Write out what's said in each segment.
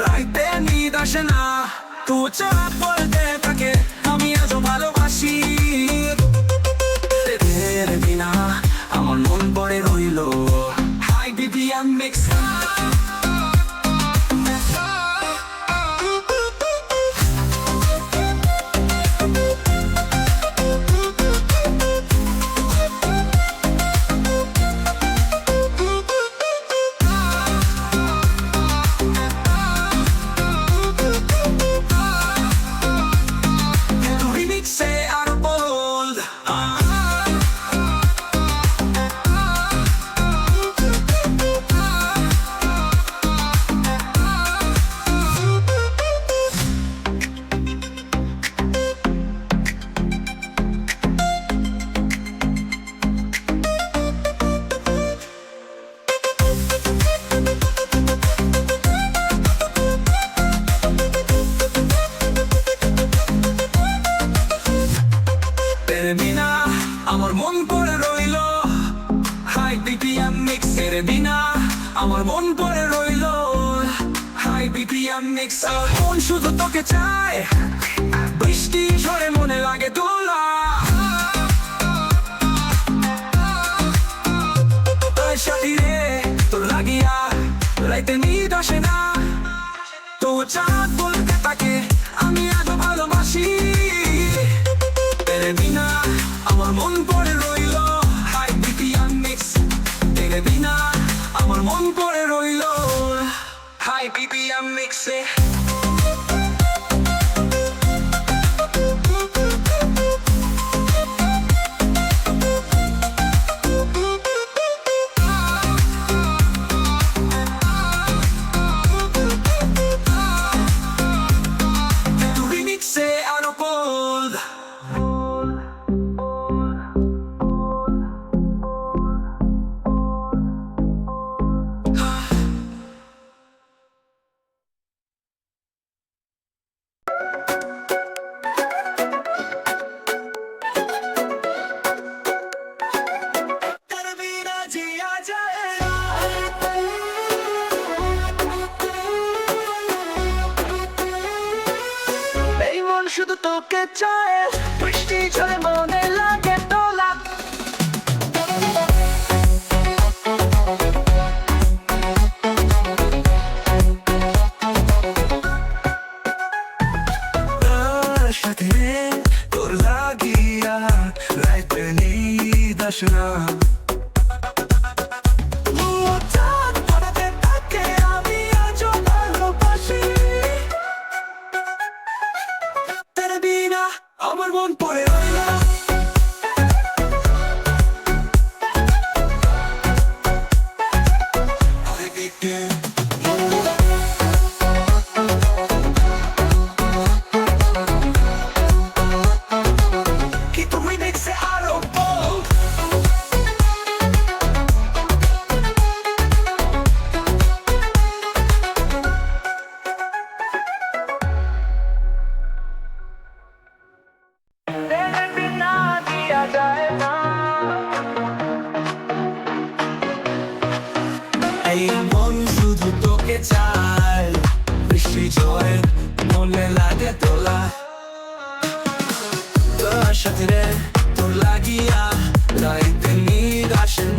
রাইতে নিদ আসে না তু চাপ বলতে থাকে বিনা, আমার মন পড়ে রইল। হাই বিপিএম মিক্স এর বিনা, আমার মন পড়ে রইল। হাই বিপিএম মিক্স মন শুধু তোকে চায়। বৃষ্টি ঝরে মনে লাগে দোলা। তোর সাথী রে, তোর লাগিয়া রাইতে নিদ আসে না। তো চাঁদ মন পড়ে রইল। হাই বিপিএম মিক্সে শুধু তোকে চায় বৃষ্টি ঝরে মনে লাগে। এই মন শুধু তোকে বৃষ্টি মনে লাগে তোলা। তোর সাথে রে তোর লাগিয়া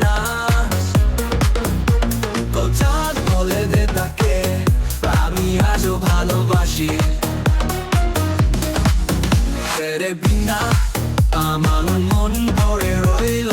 না। বলে দে তাকে, আমি আজও ভালোবাসি। তেরে বিনা, আমার মন ভরে রইল।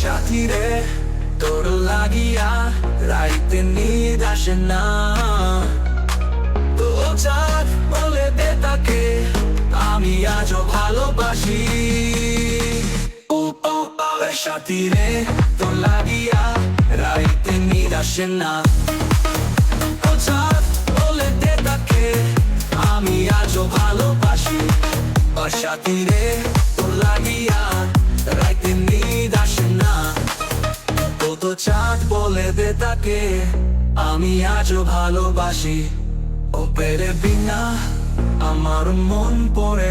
সাথী রে, তোর লাগিয়া রাইতে নিদ আসে না। তো চাঁদ বলে দে তাকে, আমি আজও ভালোবাসি। সাথী রে, তোর লাগিয়া রাইতে নিদ আসে না। ও চাঁদ বলে দে আমি আজও ভালোবাসি। সাথী রে, তোর লাগিয়া কত চাঁদ বলে দে তাকে আমি আজও ভালোবাসি। ও পেরে বিনা আমার মন পড়ে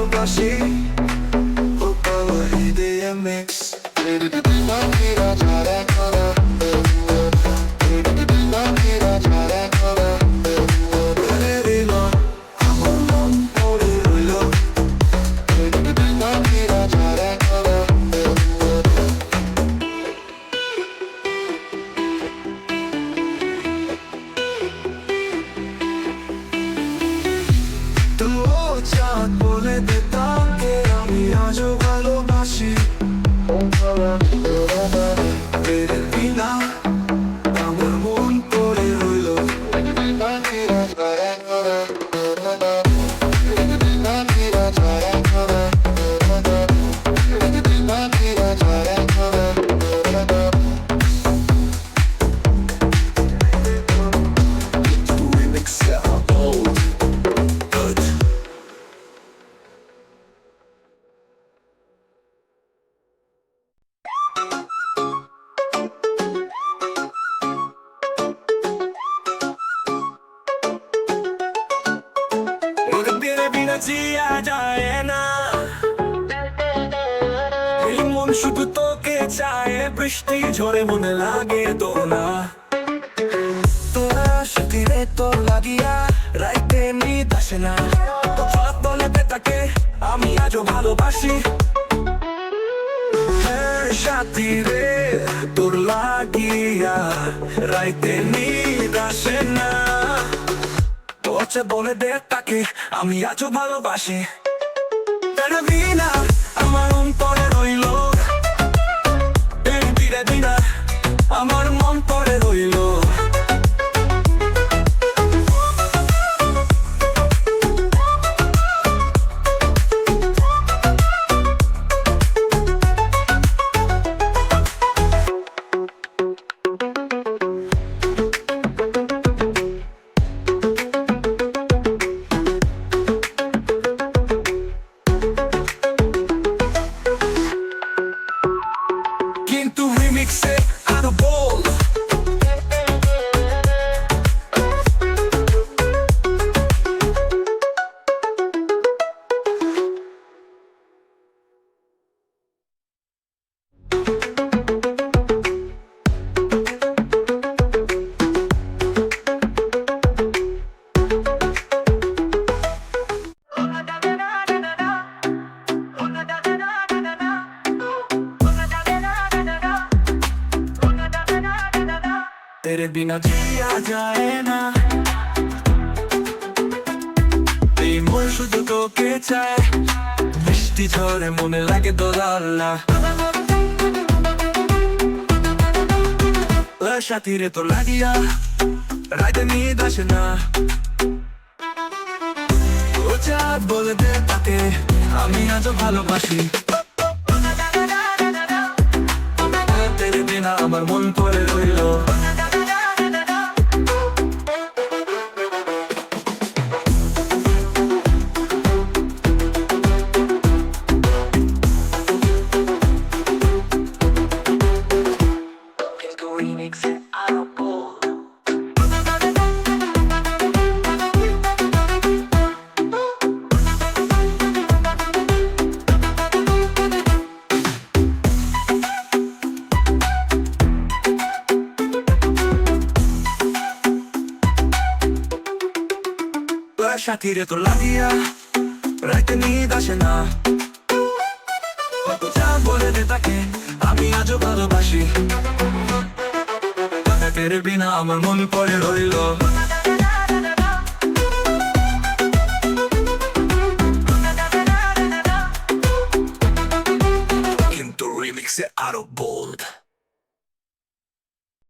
আজও ভালোবাসি ও পাওয়া হৃদয় বিনা যায় না। এই মন শুধু তোকে চায় বৃষ্টি ঝরে মনে লাগে না তোরা সাথী তোর লাগিয়া রাইতে নিদ আসে না। তো চাঁদ বলে তাকে আমি আজও ভালোবাসি। হ্যাঁ, সাথী রে তোর লাগিয়া রাইতে নিদ আসে না। তোছে বলে দে তাকে আমি আজও ভালোবাসি। আমার অন্তরে রইল। যায় না। এই মন শুধু তোকে চায়। বৃষ্টি ঝরে মনে লাগে দোলাল্লা সাথী রে তো লাগিয়া, রাইতে নিয়ে আসে না। ও চাঁদ বলে দে তাকে আমি আজও ভালোবাসি। সাথী রে তোর লাগিয়া রাইতে নিদ আসে না। কত যা বলে দে তাকে আমি আজও ভালোবাসি। তাকে বিনা আমার মন পড়ে রইল।